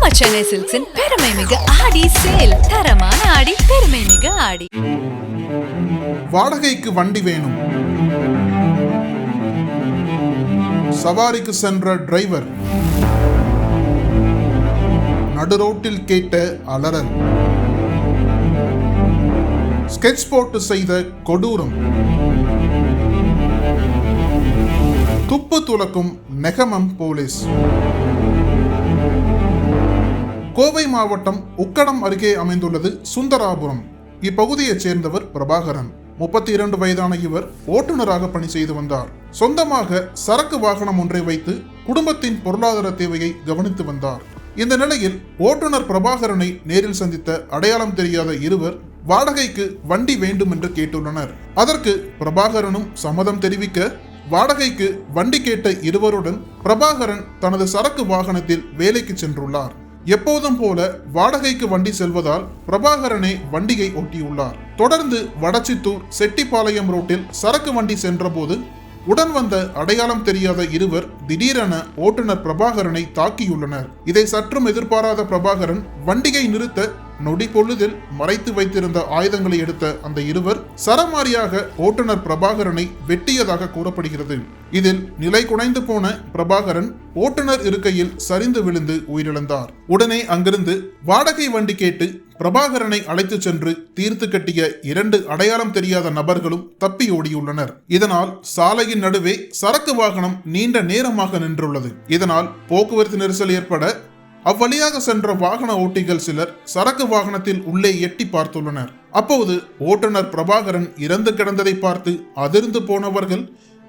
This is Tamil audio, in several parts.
நம்ம சென்னை சில்க்ஸின் பெருமை மிக ஆடி சேல் தரமான ஆடி பெருமை மிக ஆடி. வாடகைக்கு வண்டி வேணும். சவாரிக்கு சென்ற டிரைவர். நடு ரோட்டில் கேட்ட அலறல். ஸ்கெட்ச் போட்டு செய்த கொடூரம். துப்பு துளக்கும் நெகமம் போலீஸ். கோவை மாவட்டம் உக்கடம் அருகே அமைந்துள்ளது சுந்தராபுரம். இப்பகுதியைச் சேர்ந்தவர் பிரபாகரன். முப்பத்தி இரண்டு வயதான இவர் ஓட்டுநராக பணி செய்து வந்தார். சொந்தமாக சரக்கு வாகனம் ஒன்றை வைத்து குடும்பத்தின் பொருளாதார தேவையை கவனித்து வந்தார். இந்த நிலையில் ஓட்டுநர் பிரபாகரனை நேரில் சந்தித்த அடையாளம் தெரியாத இருவர் வாடகைக்கு வண்டி வேண்டும் என்று கேட்டுள்ளனர். அதற்கு பிரபாகரனும் சம்மதம் தெரிவிக்க வாடகைக்கு வண்டி கேட்ட இருவருடன் பிரபாகரன் தனது சரக்கு வாகனத்தில் வேலைக்கு சென்றுள்ளார். எப்போதும் போல வாடகைக்கு வண்டி செல்வதால் பிரபாகரனே வண்டியை ஒட்டியுள்ளார் தொடர்ந்து வடச்சித்தூர் செட்டிப்பாளையம் ரோட்டில் சரக்கு வண்டி சென்றபோது உடன் வந்த அடையாளம் தெரியாத இருவர் திடீரென ஓட்டுநர் பிரபாகரனை தாக்கியுள்ளனர். இதை சற்றும் எதிர்பாராத பிரபாகரன் வண்டியை நிறுத்த நொடி பொழுதில் மறைத்து வைத்திருந்த ஆயுதங்களை எடுத்த அந்த இருவர் சரமாரியாக ஓட்டுநர் பிரபாகரனை வெட்டியதாக கூறப்படுகிறது. இதில் நிலை குலைந்து போன பிரபாகரன் ஓட்டுநர் இருக்கையில் சரிந்து விழுந்து உயிரிழந்தார். உடனே அங்கிருந்து வாடகை வண்டி கேட்டு பிரபாகரனை அழைத்துச் சென்று தீர்த்து கட்டிய இரண்டு அடையாளம் தெரியாத நபர்களும் தப்பி ஓடியுள்ளனர். இதனால் சாலையின் நடுவே சரக்கு வாகனம் நீண்ட நேரமாக நின்றுள்ளது. இதனால் போக்குவரத்து நெரிசல் ஏற்பட அவ்வழியாக சென்ற வாகன ஓட்டிகள் சிலர் சரக்கு வாகனத்தில் உள்ளே எட்டி பார்த்துள்ளனர். அப்போது ஓட்டுநர் பிரபாகரன் இறந்து கிடந்ததை பார்த்து அதிர்ந்து போனவர்கள்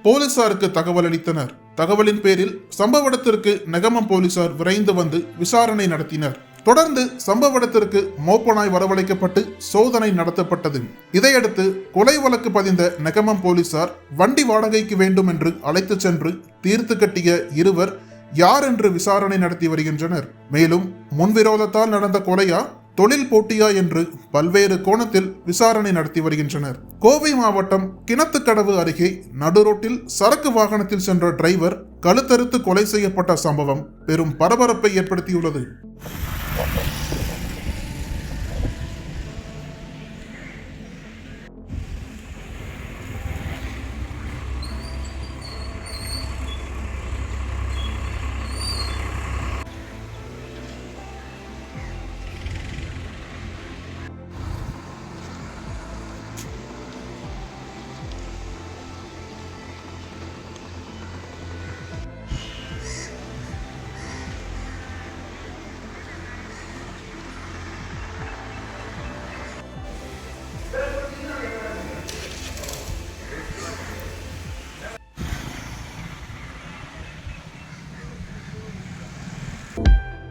போலீசாருக்கு தகவல் அளித்தனர். தகவலின் பேரில் சம்பவ இடத்திற்கு நெகமம் போலீசார் விரைந்து வந்து விசாரணை நடத்தினர். தொடர்ந்து சம்பவ இடத்திற்கு மோப்பனாய் வரவழைக்கப்பட்டு சோதனை நடத்தப்பட்டது. இதையடுத்து கொலை வழக்கு பதிந்த நெகமம் போலீசார் வண்டி வாடகைக்கு வேண்டும் என்று அழைத்து சென்று தீர்த்து கட்டிய இருவர் யார் என்று விசாரணை நடத்தி வருகின்றனர். மேலும் முன்விரோதத்தால் நடந்த கொலையா தொழில் போட்டியா என்று பல்வேறு கோணத்தில் விசாரணை நடத்தி வருகின்றனர். கோவை மாவட்டம் கிணத்துக்கடவு அருகே நடுரோட்டில் சரக்கு வாகனத்தில் சென்ற டிரைவர் கழுத்தறுத்து கொலை செய்யப்பட்ட சம்பவம் பெரும் பரபரப்பை ஏற்படுத்தியுள்ளது.